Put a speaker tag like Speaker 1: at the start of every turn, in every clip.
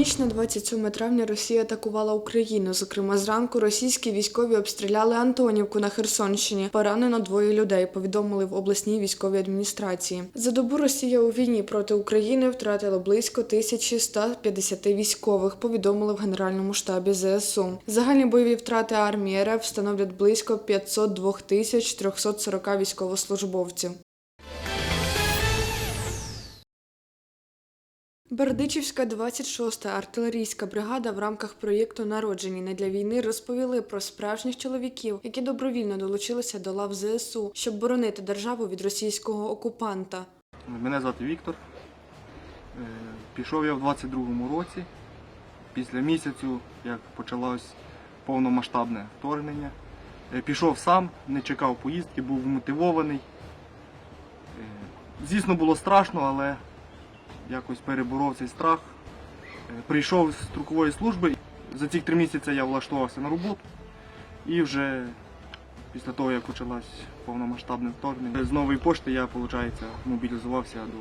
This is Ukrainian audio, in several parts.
Speaker 1: ніч на 27 травня Росія атакувала Україну. Зокрема, зранку російські військові обстріляли Антонівку на Херсонщині. Поранено двоє людей. Повідомили в обласній військовій адміністрації. За добу Росія у війні проти України втратила близько 1150 військових. Повідомили в генеральному штабі ЗСУ. Загальні бойові втрати армії РФ становлять близько 502 тисяч 340 військовослужбовців. Бердичівська 26-та артилерійська бригада в рамках проєкту Народжені не для війни розповіли про справжніх чоловіків, які добровільно долучилися до лав ЗСУ, щоб боронити державу від російського окупанта.
Speaker 2: Мене звати Віктор. Е, Пішов я в 22-му році, після місяцю, як почалось повномасштабне вторгнення. Е, Пішов сам, не чекав поїздки, був мотивований. Е, Звісно, було страшно, але якось переборов цей страх. Е, Прийшов з строкової служби. За ці три місяці я влаштувався на роботу і вже після того, як почалось повномасштабне вторгнення, з нової пошти я, виходить, мобілізувався до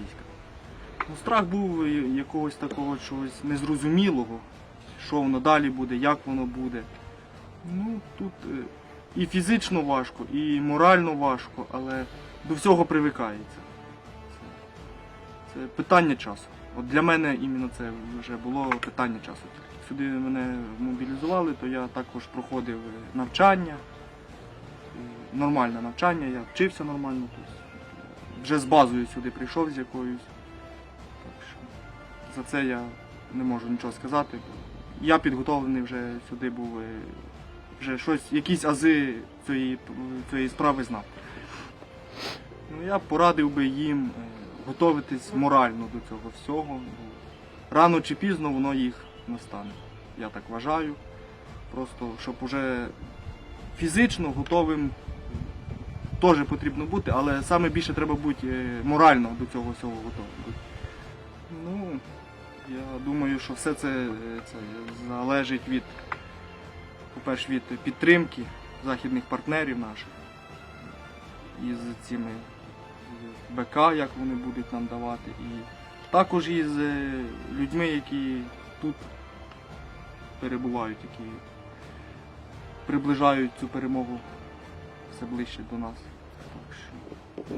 Speaker 2: війська. Ну, страх був якогось такого чогось незрозумілого, що воно далі буде, як воно буде. Ну, тут е, і фізично важко, і морально важко, але до всього привикається. Це, питання часу. От для мене іменно це вже було питання часу. Сюди мене мобілізували, то я також проходив навчання нормальне навчання, я вчився нормально. Вже з базою сюди прийшов з якоюсь. Так що за це я не можу нічого сказати. Я підготовлений вже сюди був, е, вже щось, якісь ази цієї, цієї справи знав. Ну, я порадив би їм е, готуватись морально до цього всього. Рано чи пізно воно їх настане. Я так вважаю. Просто щоб уже фізично готовим теж потрібно бути, але саме більше треба бути е, морально до цього всього готовим. Ну, я думаю, що все це, е, це залежить від, по-перше, від підтримки західних партнерів наших із цими БК, як вони будуть нам давати, і також із е, людьми, які тут перебувають, які приближають цю перемогу все ближче до нас. Так що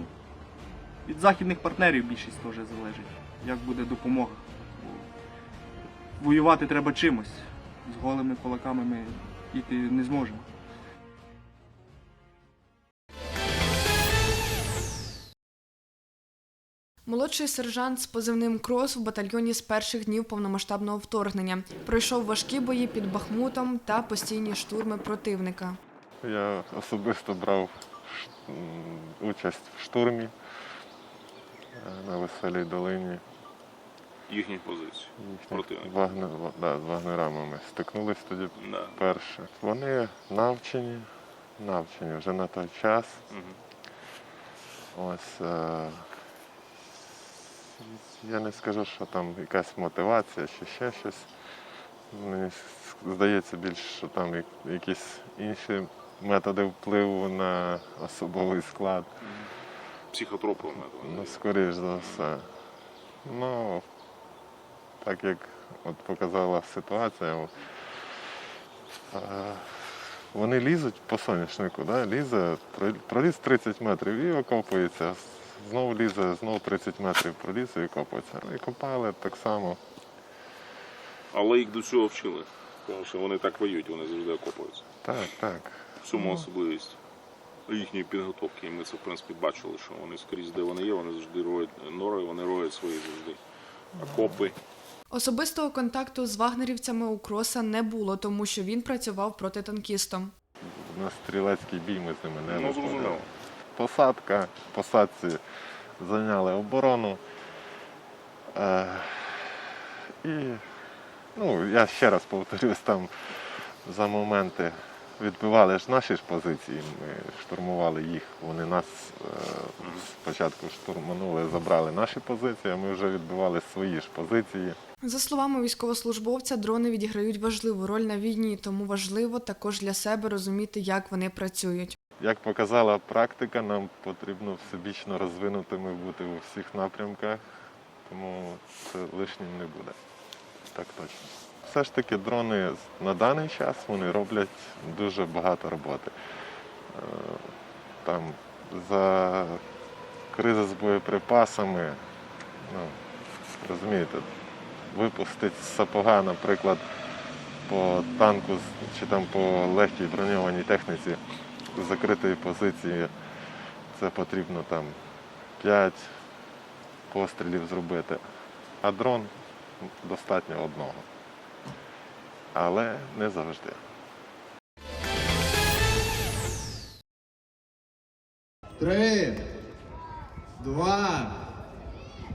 Speaker 2: від західних партнерів більшість теж залежить, як буде допомога. Бо воювати треба чимось. З голими кулаками ми йти не зможемо.
Speaker 1: Молодший сержант з позивним Крос в батальйоні з перших днів повномасштабного вторгнення пройшов важкі бої під Бахмутом та постійні штурми противника.
Speaker 3: Я особисто брав участь в штурмі е, на Веселій долині.
Speaker 4: їхні позиції.
Speaker 3: Їхні
Speaker 4: Противник.
Speaker 3: Вагнер, да, з вагнерами ми стикнулись тоді
Speaker 4: Да.
Speaker 3: вперше. Вони навчені, навчені вже на той час.
Speaker 4: Мгм.
Speaker 3: Ось е, я не скажу, що там якась мотивація чи ще щось. Мені здається більше, що там якісь інші методи впливу на особовий склад.
Speaker 4: Психотроповими методами.
Speaker 3: Ну, скоріш за все. Ну, так як от показала ситуація, вони лізуть по соняшнику, да? лізе, проліз 30 метрів і окопується. Знову лізе, знову 30 метрів проліз і окопується. Ну, І копали так само.
Speaker 4: Але їх до цього вчили. Тому що вони так воюють, вони завжди окопуються.
Speaker 3: Так, так.
Speaker 4: В цьому особливість їхньої підготовки. І ми це, в принципі, бачили, що вони скрізь, де вони є, вони завжди роють нори, вони роють свої завжди окопи.
Speaker 1: Особистого контакту з вагнерівцями у Кроса не було, тому що він працював протитанкістом.
Speaker 3: На стрілецький бій ми з ними не
Speaker 4: Ну, зрозуміло.
Speaker 3: Посадка, посадці зайняли оборону. Е, і, ну, я ще раз повторюсь, там за моменти відбивали ж наші ж позиції, ми штурмували їх, вони нас е, спочатку штурманули, забрали наші позиції, а ми вже відбивали свої ж позиції.
Speaker 1: За словами військовослужбовця, дрони відіграють важливу роль на війні, тому важливо також для себе розуміти, як вони працюють.
Speaker 3: Як показала практика, нам потрібно всебічно розвинутими бути у всіх напрямках, тому це лишнім не буде. так точно. Все ж таки дрони на даний час вони роблять дуже багато роботи. Е, Там за кризи з боєприпасами, ну, розумієте, випустити з сапога, наприклад, по танку чи там по легкій броньованій техніці закритої позиції, це потрібно там 5 пострілів зробити, а дрон достатньо одного. Але не завжди.
Speaker 5: Три, два,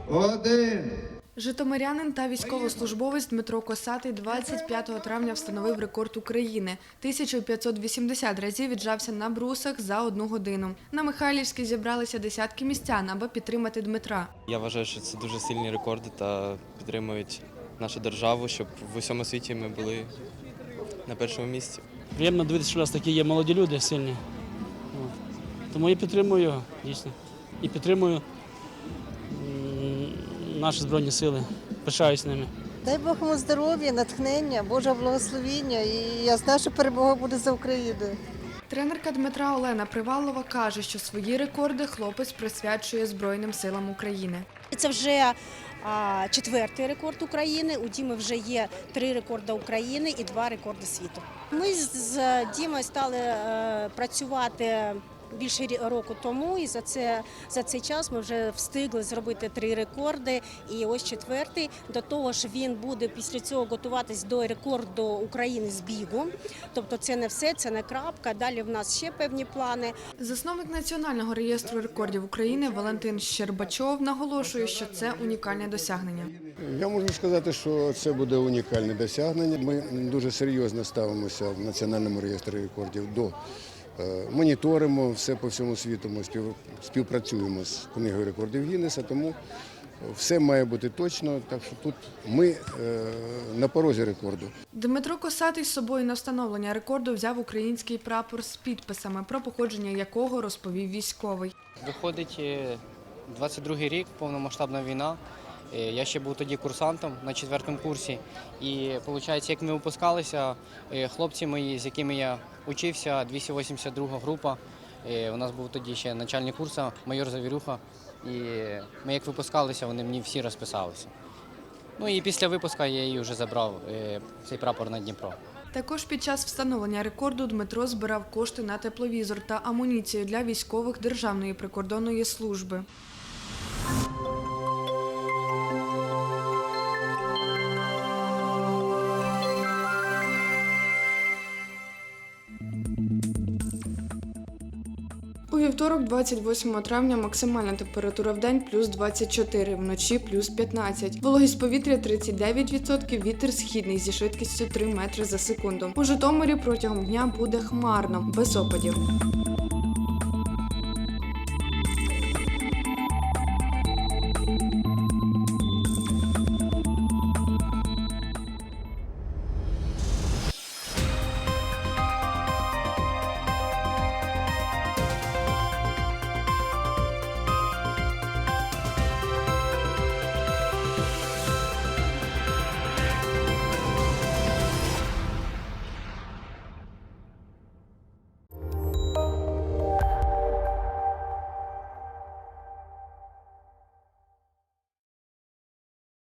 Speaker 5: один.
Speaker 1: Житомирянин та військовослужбовець Дмитро Косатий 25 травня встановив рекорд України. 1580 разів віджався на брусах за одну годину. На Михайлівській зібралися десятки містян, аби підтримати Дмитра.
Speaker 6: Я вважаю, що це дуже сильні рекорди та підтримують нашу державу, щоб в усьому світі ми були на першому місці.
Speaker 7: Приємно дивитися, що у нас такі є молоді люди сильні. Тому я підтримую його, дійсно. І підтримую наші Збройні сили. Пишаюсь ними.
Speaker 8: Дай Бог йому здоров'я, натхнення, Божого благословіння. І я знаю, що перемога буде за Україною.
Speaker 1: Тренерка Дмитра Олена Привалова каже, що свої рекорди хлопець присвячує Збройним силам України.
Speaker 9: Це вже а, четвертий рекорд України. У Діми вже є три рекорди України і два рекорди світу. Ми з з Дімою стали е, працювати. Більше рі- року тому, і за це за цей час ми вже встигли зробити три рекорди. І ось четвертий. До того ж, він буде після цього готуватись до рекорду України з бігу. Тобто, це не все, це не крапка. Далі в нас ще певні плани.
Speaker 1: Засновник Національного реєстру рекордів України Валентин Щербачов наголошує, що це унікальне досягнення.
Speaker 10: Я можу сказати, що це буде унікальне досягнення. Ми дуже серйозно ставимося в Національному реєстрі рекордів до моніторимо все по всьому світу. Ми спів- співпрацюємо з книгою рекордів Гіннеса, тому все має бути точно. Так що тут ми е, на порозі рекорду.
Speaker 1: Дмитро Косатий з собою на встановлення рекорду взяв український прапор з підписами, про походження якого розповів військовий.
Speaker 6: Виходить е, 22-й рік, повномасштабна війна. Е, Я ще був тоді курсантом на четвертому курсі. І виходить, як ми випускалися, е, хлопці мої, з якими я учився, 282 група. е, У нас був тоді ще начальник курсу, майор Завірюха. І ми як випускалися, вони мені всі розписалися. Ну і після випуску я її вже забрав цей прапор на Дніпро.
Speaker 1: Також під час встановлення рекорду Дмитро збирав кошти на тепловізор та амуніцію для військових Державної прикордонної служби. У вівторок, 28 травня, максимальна температура в день плюс 24, вночі плюс 15. Вологість повітря 39%, вітер східний зі швидкістю 3 метри за секунду. У Житомирі протягом дня буде хмарно, без опадів.